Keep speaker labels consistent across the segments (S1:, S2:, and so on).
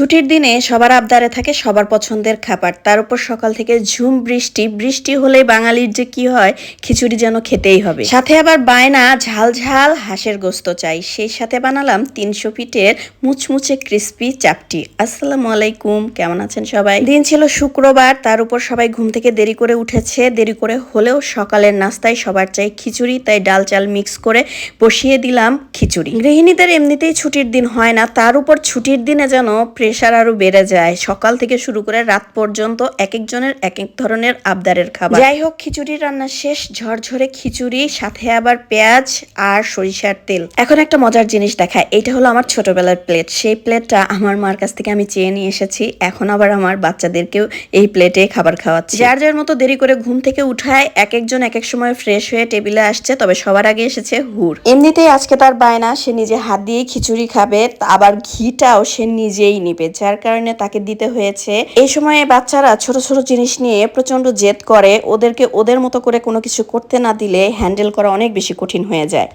S1: ছুটির দিনে সবার আবদারে থাকে সবার পছন্দের খাবার। তার উপর সকাল থেকে ঝুম, বৃষ্টি বৃষ্টি হলেই বাঙালির যে কি হয়, খিচুড়ি যেন খেতেই হবে। সাথে আবার বায়না, ঝাল ঝাল, হাঁসের গোস্ত চাই। সেই সাথে বানালাম তিনশো ফিটের মুচমুচে ক্রিস্পি চাপটি। আসসালামু আলাইকুম, কেমন আছেন সবাই? দিন ছিল শুক্রবার, তার উপর সবাই ঘুম থেকে দেরি করে উঠেছে। দেরি করে হলেও সকালের নাস্তায় সবার চাই খিচুড়ি, তাই ডাল চাল মিক্স করে বসিয়ে দিলাম খিচুড়ি। গৃহিণীদের এমনিতেই ছুটির দিন হয় না, তার উপর ছুটির দিনে যেন প্রেশার আরও বেড়ে যায়। সকাল থেকে শুরু করে রাত পর্যন্ত এক একজনের এক এক ধরনের আবদারের খাবার। যাই হোক, খিচুড়ি রান্না শেষ। ঝরঝরে খিচুড়ি, সাথে আবার পেঁয়াজ আর সরিষার তেল। এখন একটা মজার জিনিস দেখা। এটা হলো আমার ছোটবেলার প্লেট। সেই প্লেটটা আমার মার কাছ থেকে আমি চেয়ে নিয়ে এসেছি। এখন আবার আমার বাচ্চাদেরকেও এই প্লেটে খাবার খাওয়াচ্ছি। যার যার মতো দেরি করে ঘুম থেকে উঠায় এক একজন এক এক সময় ফ্রেশ হয়ে টেবিলে আসছে, তবে সবার আগে এসেছে হুর। এমনিতেই আজকে তার বায়না, সে নিজে হাত দিয়ে খিচুড়ি খাবে, আবার ঘিটাও সে নিজেই নিবে, যার কারণে তাকে দিতে হয়েছে। এই সময়ে বাচ্চারা ছোট ছোট জিনিস নিয়ে প্রচণ্ড জেদ করে। ওদেরকে ওদের মতো করে কোনো কিছু করতে না দিলে হ্যান্ডেল করা অনেক বেশি কঠিন হয়ে যায়।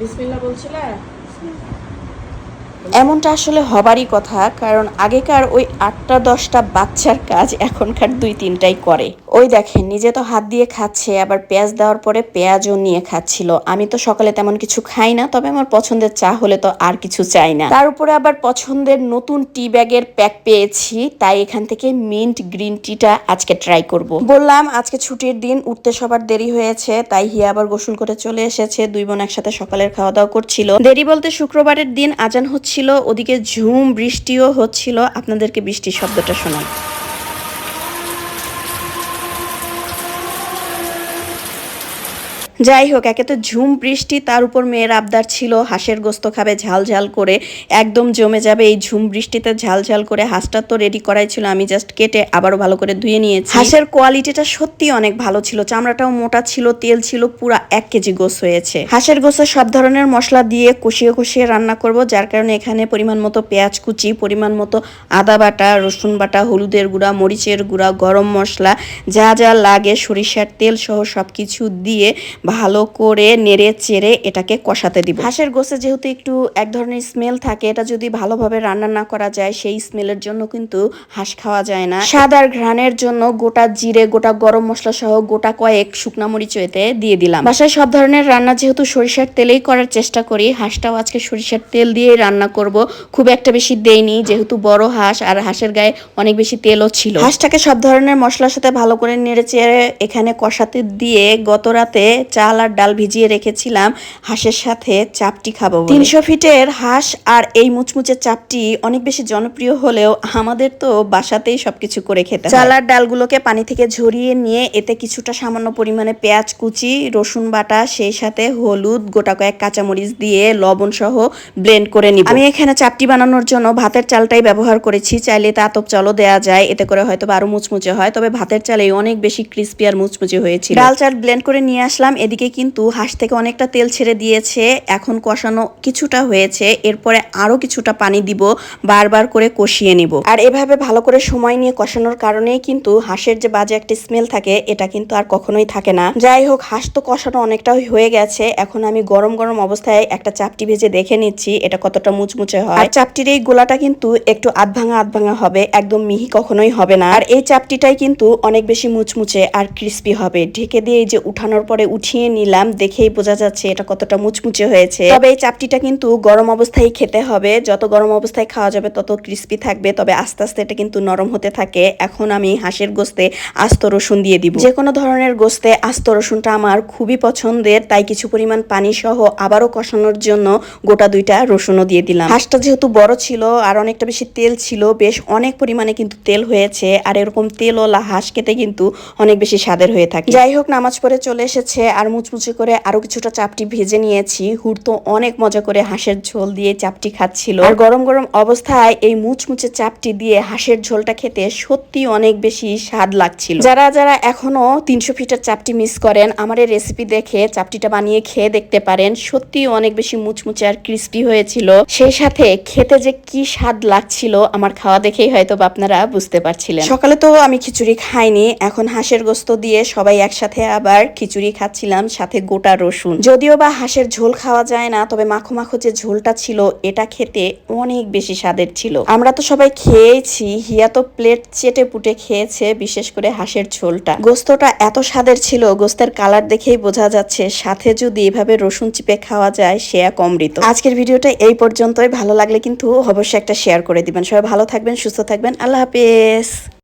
S2: বিসমিল্লাহ বলছিলা?
S1: এমনটা আসলে হবারই কথা, কারণ আগেকার ওই আটটা, দশটা বাচ্চার কাজ এখনকার দুই তিনটাই করে। ওই দেখেন, নিজে তো হাত দিয়ে খাচ্ছে, আবার পেঁয়াজ দেওয়ার পরে পেঁয়াজও নিয়ে খাচ্ছিল। আমি তো সকালে তেমন কিছু খাই না, তবে আমার পছন্দের চা হলে তো আর কিছু চাই না। তার উপরে আবার পছন্দের নতুন টি ব্যাগের প্যাক পেয়েছি, তাই এখান থেকে মিন্ট গ্রিন টিটা আজকে ট্রাই করব। বললাম, আজকে ছুটির দিন, উঠতে সবার দেরি হয়েছে, তাই হিয়া আবার গোসল করে চলে এসেছে। দুই বোন একসাথে সকালের খাওয়া দাওয়া করছিল। দেরি বলতে শুক্রবারের দিন আজান হচ্ছিল ওদিকে ঝুম বৃষ্টিও হচ্ছিল। আপনাদেরকে বৃষ্টির শব্দটা শোনাই। যাই হোক একে তো ঝুম বৃষ্টি তার উপর মেয়ের আবদার ছিল। হাঁসের গোস্ত খাবে ঝাল ঝাল করে একদম জমে যাবে এই ঝুম বৃষ্টিতে ঝাল ঝাল করে। হাঁসটা তো রেডি করাই ছিল আমি জাস্ট কেটে আবারও ভালো করে ধুয়ে নিয়েছি। হাঁসের কোয়ালিটিটা সত্যি অনেক ভালো ছিল চামড়াটাও মোটা ছিল তেল ছিল পুরা এক কেজি গোস হয়েছে। হাঁসের গোসে সব ধরনের মশলা দিয়ে কষিয়ে কষিয়ে রান্না করব যার কারণে এখানে পরিমাণ মতো পেঁয়াজ কুচি পরিমাণ মতো আদা বাটা রসুন বাটা হলুদের গুঁড়া মরিচের গুঁড়া গরম মশলা যা যা লাগে সরিষার তেল সহ সব কিছু দিয়ে ভালো করে নেড়ে চেড়ে এটাকে কষাতে দিব। হাঁসের গোসে যেহেতু একটু এক ধরনের স্মেল থাকে, এটা যদি ভালোভাবে রান্না না করা যায়, সেই স্মেলের জন্য কিন্তু হাঁস খাওয়া যায় না। স্বাদ আর ঘ্রাণের জন্য গোটা জিরে, গোটা গরম মশলা সহ গোটা কয়েক শুকনা মরিচ এতে দিয়ে দিলাম। বাসায় সব ধরনের রান্না যেহেতু সরিষার তেলেই করার চেষ্টা করি, হাঁসটাও আজকে সরিষার তেল দিয়েই রান্না করব। খুব একটা বেশি দেইনি, যেহেতু বড় হাঁস আর হাঁসের গায়ে অনেক বেশি তেলও ছিল। হাঁসটাকে সব ধরনের মশলার সাথে ভালো করে নেড়ে চেড়ে এখানে কষাতে দিয়ে গত রাতে চাল আর ডাল ভিজিয়ে রেখেছিলাম। হাঁসের সাথে চাপটি খাব তিনশো ফিটের হাঁস আর এই মুচমুচে চাপটি অনেক বেশি জনপ্রিয় হলেও আমাদের তো বাসাতেই সবকিছু করে খেতে। চাল আর ডালগুলোকে পানি থেকে ঝরিয়ে নিয়ে এতে কিছুটা সামান্য পরিমাণে পেঁয়াজ কুচি রসুন বাটা সেই সাথে হলুদ গোটা কয়েক কাঁচামরিচ দিয়ে লবণ সহ ব্লেন্ড করে নিব। আমি এখানে চাপটি বানানোর জন্য ভাতের চালটাই ব্যবহার করেছি। চাইলে তা আতপ চালও দেওয়া যায়। এতে করে হয়তো আরও মুচমুচে হয়। তবে ভাতের চালেই অনেক বেশি ক্রিস্পি আর মুচমুচে হয়েছিল। ডাল চাল ব্লেন্ড করে নিয়ে আসলাম। এদিকে কিন্তু হাঁস থেকে অনেকটা তেল ছেড়ে দিয়েছে। এখন কষানো কিছুটা হয়েছে। এরপরে আরও কিছুটা পানি দিব, বারবার করে কষিয়ে নিব। আর এভাবে ভালো করে সময় নিয়ে কষানোর কারণেই কিন্তু হাঁসের যে বাজে একটা স্মেল থাকে, এটা কিন্তু আর কখনোই থাকে না। যাই হোক, হাঁস তো কষানো অনেকটাই হয়ে গেছে। এখন আমি গরম গরম অবস্থায় একটা চাপটি ভেজে দেখে নিচ্ছি, এটা কতটা মুচমুচে হয়। আর চাপটির এই গোলাটা কিন্তু একটু আধ ভাঙা আধ ভাঙা হবে, একদম মিহি কখনোই হবে না। আর এই চাপটিটাই কিন্তু অনেক বেশি মুচমুচে আর ক্রিস্পি হবে। ঢেকে দিয়ে এই যে উঠানোর পরে উঠিয়ে নিলাম, দেখেই বোঝা যাচ্ছে এটা কতটা মুচমুচে হয়েছে। তবে এই চাপটিটা কিন্তু গরম অবস্থায় খেতে হবে। যত গরম অবস্থায় খাওয়া যাবে, তত ক্রিস্পি থাকবে। তবে আস্তে আস্তে এটা কিন্তু নরম হতে থাকে। এখন আমি হাঁসের গোস্তে আস্ত রসুন দিয়ে দিব। যে কোনো ধরনের গোস্তে, আস্ত রসুনটা আমার খুবই পছন্দের। তাই কিছু পরিমাণ পানি সহ আবারও কষানোর জন্য গোটা দুইটা রসুনও দিয়ে দিলাম। হাঁসটা যেহেতু বড় ছিল আর অনেকটা বেশি তেল ছিল, বেশ অনেক পরিমাণে কিন্তু তেল হয়েছে। আর এরকম তেলওয়ালা হাঁস খেতে কিন্তু অনেক বেশি স্বাদের হয়ে থাকে। যাই হোক, নামাজ পড়ে চলে এসেছে। আর মুচমুচে করে আরও কিছুটা চাপটি ভেজে নিয়েছি। হুর তো অনেক মজা করে হাঁসের ঝোল দিয়ে চাপটি খাচ্ছিল। আর গরম গরম অবস্থায় এই মুচমুচে চাপটি দিয়ে হাঁসের ঝোলটা খেতে সত্যি অনেক বেশি স্বাদ লাগছিল। যারা যারা এখনও তিনশো ফিটার চাপটি মিস করেন, আমার এই রেসিপি দেখে চাপটিটা বানিয়ে খেয়ে দেখতে পারেন। সত্যি অনেক বেশি মুচমুচে আর ক্রিস্পি হয়েছিল। সেই সাথে খেতে যে কি স্বাদ লাগছিল, আমার খাওয়া দেখেই হয়তো আপনারা বুঝতে পারছিলেন। সকালে তো আমি খিচুড়ি খাইনি, এখন হাঁসের গোস্ত দিয়ে সবাই একসাথে আবার খিচুড়ি খাচ্ছিলাম। দিলাম সাথে গোটা রসুন। যদিও বা হাঁসের ঝোল খাওয়া যায় না, তবে মাখো মাখো যে ঝোলটা ছিল, এটা খেতে অনেক বেশি স্বাদের ছিল। আমরা তো সবাই খেয়েছি, হিয়া তো প্লেট চেটে পুটে খেয়েছে, বিশেষ করে হাঁসের ঝোলটা। গোস্তটা এত স্বাদের ছিল, গোস্তের কালার দেখেই বোঝা যাচ্ছে, সাথে যদি এভাবে রসুন চিপে খাওয়া যায়, সে এক অমৃত। আজকের ভিডিওটা এই পর্যন্তই। ভালো লাগলে কিন্তু অবশ্যই একটা শেয়ার করে দিবেন। সবাই ভালো থাকবেন, সুস্থ থাকবেন। আল্লাহ হাফেজ।